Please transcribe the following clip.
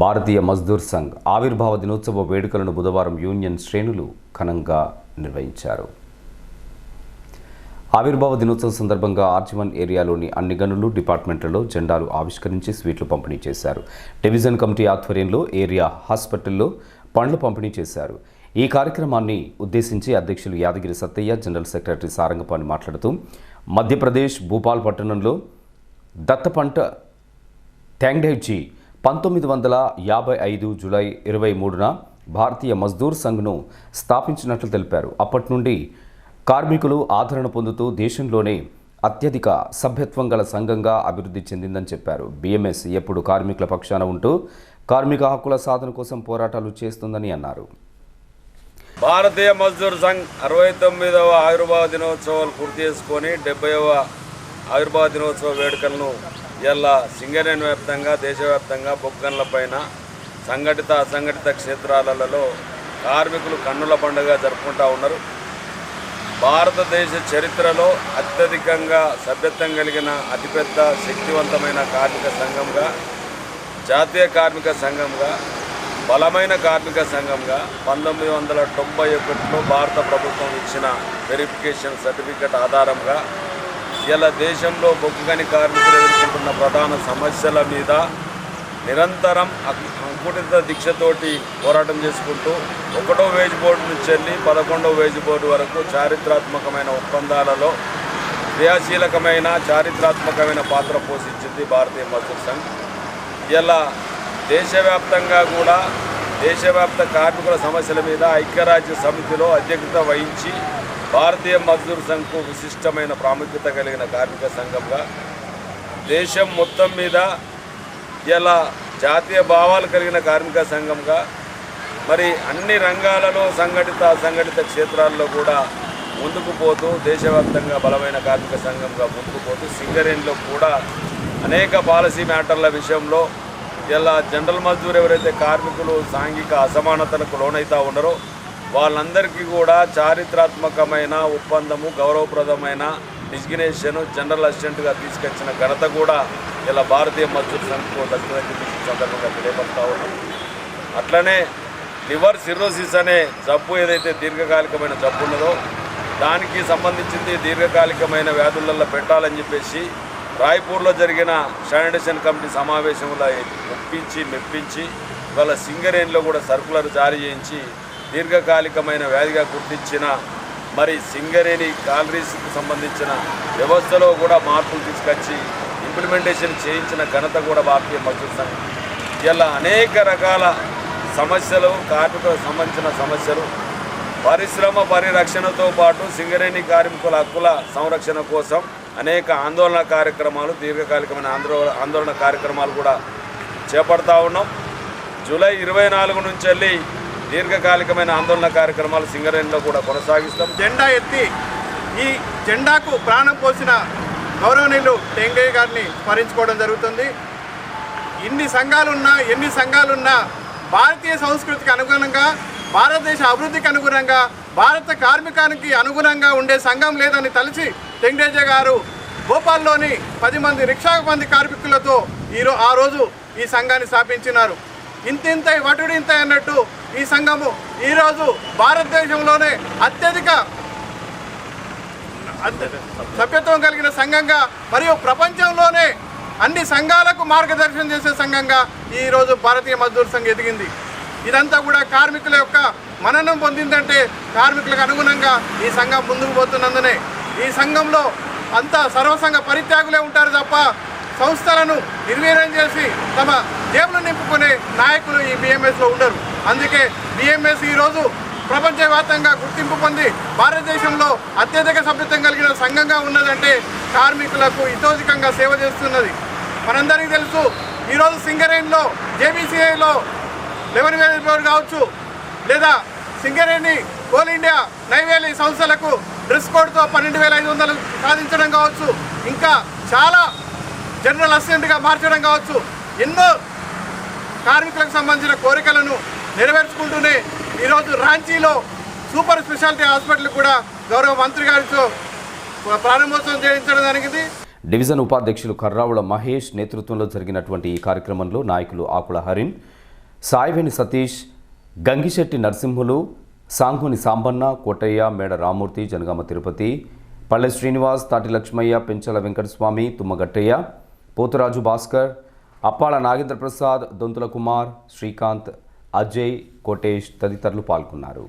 భారతీయ మజ్దూర్ సంఘ్ ఆవిర్భావ దినోత్సవ వేడుకలను బుధవారం యూనియన్ శ్రేణులు ఘనంగా నిర్వహించారు. ఆవిర్భావ దినోత్సవం సందర్భంగా ఆర్చివన్ ఏరియాలోని అన్ని గనులు డిపార్ట్మెంట్లలో జెండాలు ఆవిష్కరించి స్వీట్లు పంపిణీ చేశారు. డివిజన్ కమిటీ ఆధ్వర్యంలో ఏరియా హాస్పిటల్లో పండ్లు పంపిణీ చేశారు. ఈ కార్యక్రమాన్ని ఉద్దేశించి అధ్యక్షులు యాదగిరి సత్తయ్య జనరల్ సెక్రటరీ సారంగపాణి మాట్లాడుతూ మధ్యప్రదేశ్ భూపాల్ పట్టణంలో దత్తపంట ట్యాంగ్డేజీ పంతొమ్మిది వందల యాభై ఐదు జూలై ఇరవై మూడున భారతీయ మజ్దూర్ సంఘ్ను స్థాపించినట్లు తెలిపారు. అప్పటి నుండి కార్మికులు ఆదరణ పొందుతూ దేశంలోనే అత్యధిక సభ్యత్వం గల సంఘంగా అభివృద్ధి చెందిందని చెప్పారు. బిఎంఎస్ ఎప్పుడు కార్మికుల పక్షాన ఉంటూ కార్మిక హక్కుల సాధన కోసం పోరాటాలు చేస్తుందని అన్నారు. భారతీయ మజ్దూర్ సంఘ్ అరవై తొమ్మిదవ ఆవిర్భావ దినోత్సవాలు పూర్తి చేసుకొని డెబ్బైవ ఆవిర్భావ దినోత్సవ వేడుకలను ఇలా సింగరేణి వ్యాప్తంగా దేశవ్యాప్తంగా బొగ్గన్ల పైన సంఘటిత అసంఘటిత క్షేత్రాలలో కార్మికులు కన్నుల పండుగ జరుపుకుంటా ఉన్నారు. భారతదేశ చరిత్రలో అత్యధికంగా సభ్యత్వం కలిగిన అతిపెద్ద శక్తివంతమైన కార్మిక సంఘంగా జాతీయ కార్మిక సంఘంగా బలమైన కార్మిక సంఘంగా పంతొమ్మిది వందల తొంభై ఒకటిలో భారత ప్రభుత్వం ఇచ్చిన వెరిఫికేషన్ సర్టిఫికెట్ ఆధారంగా ఇలా దేశంలో బొగ్గుగని కార్మికులు ఎదుర్కొంటున్న ప్రధాన సమస్యల మీద నిరంతరం అంకుటిత దీక్షతోటి పోరాటం చేసుకుంటూ ఒకటో వేజ్ బోర్డు నుంచి వెళ్ళి పదకొండవ వేజ్ బోర్డు వరకు చారిత్రాత్మకమైన ఒప్పందాలలో క్రియాశీలకమైన చారిత్రాత్మకమైన పాత్ర పోషించింది భారతీయ మజ్దూర్ సంఘ్. ఇలా దేశవ్యాప్తంగా కూడా దేశవ్యాప్త కార్మికుల సమస్యల మీద ఐక్యరాజ్య సమితిలో అధ్యక్షత వహించి భారతీయ మజ్దూర్ సంఘ్కు విశిష్టమైన ప్రాముఖ్యత కలిగిన కార్మిక సంఘంగా దేశం మొత్తం మీద ఇలా జాతీయ భావాలు కలిగిన కార్మిక సంఘంగా మరి అన్ని రంగాలలో సంఘటిత అసంఘటిత క్షేత్రాల్లో కూడా ముందుకు పోతూ దేశవ్యాప్తంగా బలమైన కార్మిక సంఘంగా ముందుకు పోతూ సింగరేణిలో కూడా అనేక పాలసీ మ్యాటర్ల విషయంలో ఇలా జనరల్ మజ్దూర్ ఎవరైతే కార్మికులు సాంఘిక అసమానతలకు లోనైతా ఉన్నారో వాళ్ళందరికీ కూడా చారిత్రాత్మకమైన ఒప్పందము గౌరవప్రదమైన డిజిగ్నేషన్ జనరల్ అసిస్టెంట్గా తీసుకొచ్చిన ఘనత కూడా ఇలా భారతీయ మజ్దూర్ సంఘకు దక్కిందని సందర్భంగా తెలియపరుస్తా ఉన్నాం. అట్లనే లివర్ సిరోసిస్ అనే జబ్బు ఏదైతే దీర్ఘకాలికమైన జబ్బు ఉన్నదో దానికి సంబంధించింది దీర్ఘకాలికమైన వ్యాధులలో పెట్టాలని చెప్పేసి రాయ్పూర్లో జరిగిన శానిటేషన్ కమిటీ సమావేశంలో ఒప్పించి మెప్పించి ఇవాళ సింగరేణిలో కూడా సర్కులర్ జారీ చేయించి దీర్ఘకాలికమైన వ్యాధిగా గుర్తించిన మరి సింగరేణి కాలరీస్కి సంబంధించిన వ్యవస్థలో కూడా మార్పులు తీసుకొచ్చి ఇంప్లిమెంటేషన్ చేయించిన ఘనత కూడా భారతీయ మజ్దూర్ సంఘం. ఇలా అనేక రకాల సమస్యలు కార్మికులకు సంబంధించిన సమస్యలు పరిశ్రమ పరిరక్షణతో పాటు సింగరేణి కార్మికుల హక్కుల సంరక్షణ కోసం అనేక ఆందోళన కార్యక్రమాలు దీర్ఘకాలికమైన ఆందోళన ఆందోళన కార్యక్రమాలు కూడా చేపడతా ఉన్నాం. జూలై ఇరవై నాలుగు నుంచి వెళ్ళి దీర్ఘకాలికమైన ఆందోళన కార్యక్రమాలు సింగరేణిలో కూడా కొనసాగిస్తాం. జెండా ఎత్తి ఈ జెండాకు ప్రాణం పోసిన గౌరవనీయులు టెంగయ్య గారిని స్మరించుకోవడం జరుగుతుంది. ఇన్ని సంఘాలున్నా ఎన్ని సంఘాలున్నా భారతీయ సంస్కృతికి అనుగుణంగా భారతదేశ అభివృద్ధికి అనుగుణంగా భారత కార్మికానికి అనుగుణంగా ఉండే సంఘం లేదని తలచి టెంగేజ గారు భోపాల్లోని పది మంది రిక్షా మంది కార్మికులతో ఈరో ఆ రోజు ఈ సంఘాన్ని స్థాపించినారు. ఇంతింత వటుడింత అన్నట్టు ఈ సంఘము ఈరోజు భారతదేశంలోనే అత్యధిక సభ్యత్వం కలిగిన సంఘంగా మరియు ప్రపంచంలోనే అన్ని సంఘాలకు మార్గదర్శనం చేసే సంఘంగా ఈరోజు భారతీయ మజ్దూర్ సంఘం ఎదిగింది. ఇదంతా కూడా కార్మికుల యొక్క మననం పొందిందంటే కార్మికులకు అనుగుణంగా ఈ సంఘం ముందుకు పోతున్నందునే. ఈ సంఘంలో అంతా సర్వసంఘ పరిత్యాగులే ఉంటారు తప్ప సంస్థలను నిర్వీర్యం చేసి తమ జేబులు నింపుకునే నాయకులు ఈ బిఎంఎస్లో ఉండరు. అందుకే బిఎంఎస్ ఈరోజు ప్రపంచవ్యాప్తంగా గుర్తింపు పొంది భారతదేశంలో అత్యధిక సభ్యత్వం కలిగిన సంఘంగా ఉన్నదంటే కార్మికులకు ఇతోధికంగా సేవ చేస్తున్నది. మనందరికీ తెలుసు ఈరోజు సింగరేణిలో జేబీసీఐలో లెవెన్ వేల కావచ్చు లేదా సింగరేణి కోల్ ఇండియా నైవేలి సంస్థలకు డ్రెస్ కోడ్తో పన్నెండు వేల ఐదు వందలు సాధించడం కావచ్చు ఇంకా చాలా జనరల్ అసిస్టెంట్గా మార్చడం కావచ్చు. ఎన్నో కార్మికులకు సంబంధించిన కోరికలను నెరవేర్చుకుంటూనే ఈరోజు రాంచీలో సూపర్ స్పెషాలిటీ హాస్పిటల్ కూడా గౌరవ మంత్రి గారితో ప్రారంభోత్సవం చేయించడం జరిగింది. డివిజన్ ఉపాధ్యక్షులు కర్రావుల మహేష్ నేతృత్వంలో జరిగినటువంటి ఈ కార్యక్రమంలో నాయకులు ఆకుల హరిన్ సాయివేణి సతీష్ గంగిశెట్టి నరసింహులు సాంగుని సాంబన్న కోటయ్య మేడ రామూర్తి జనగామ తిరుపతి పల్లె శ్రీనివాస్ తాటి లక్ష్మయ్య పెంచల వెంకటస్వామి తుమ్మగట్టయ్య పోతురాజు భాస్కర్ అప్పాల నాగేంద్ర ప్రసాద్ దొంతుల కుమార్ శ్రీకాంత్ అజయ్ కోటేష్ తదితరులు పాల్గొన్నారు.